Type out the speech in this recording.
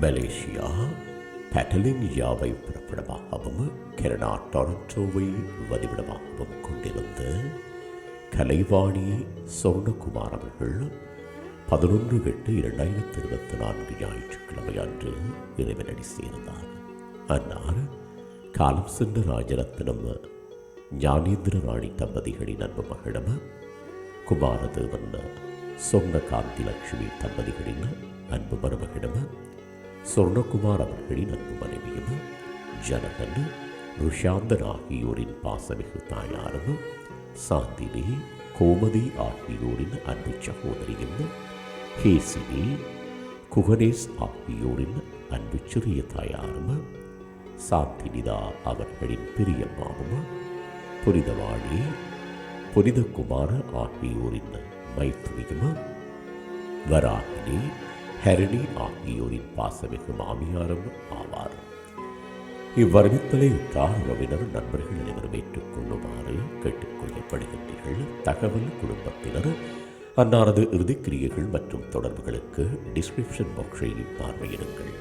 Malaysia பேட்டலினியாவை பிறப்பிடமாகவும் Canada டொரண்டோவை வதிவிடமாகவும் கொண்டிருந்த கலைவாணி சொர்ணகுமார் அவர்கள் பதினொன்று எட்டு இரண்டாயிரத்தி இருபத்தி நான்கு ஞாயிற்றுக்கிழமை அன்று இறைவனடி சேர்ந்தார். அன்னார் காலம் சென்ற ராஜரத்னம் ஞானேந்திர ராணி தம்பதிகளின் அன்பு மகளிடம் குமாரதேவன் சொர்ண காந்தி லட்சுமி தம்பதிகளின் அன்பு மருமகள் சொர்ணகுமார் அவர்களின் அன்பு மனைவியும் ஜனகன் ருஷாந்தன் ஆகியோரின் பாசமிகு தாயாரும் சாந்தினி கோமதி ஆகியோரின் அன்பு சகோதரியும் ஹேசினி குகனேஷ் ஆகியோரின் அன்பு சிறிய தாயாரும் சாந்தினிதா அவர்களின் பிரியம்மாவும் புனிதவாணி புனிதகுமார ஆகியோரின் மைத்துனியும் வராகினி ஹரிணி ஆகியோரின் பாசமிகு மாமியாரும் ஆவார். இவ்வறிவித்தலை உற்றார் உறவினர் நண்பர்கள் அனைவரும் ஏற்றுக்கொள்ளுமாறு கேட்டுக்கொள்ளப்படுகின்றீர்கள் தகவல் குடும்பத்தினர் அன்னாரது இறுதிக்கிரியைகள் மற்றும் தொடர்புகளுக்கு டிஸ்கிரிப்ஷன் பாக்ஸை பார்வையிடுங்கள்.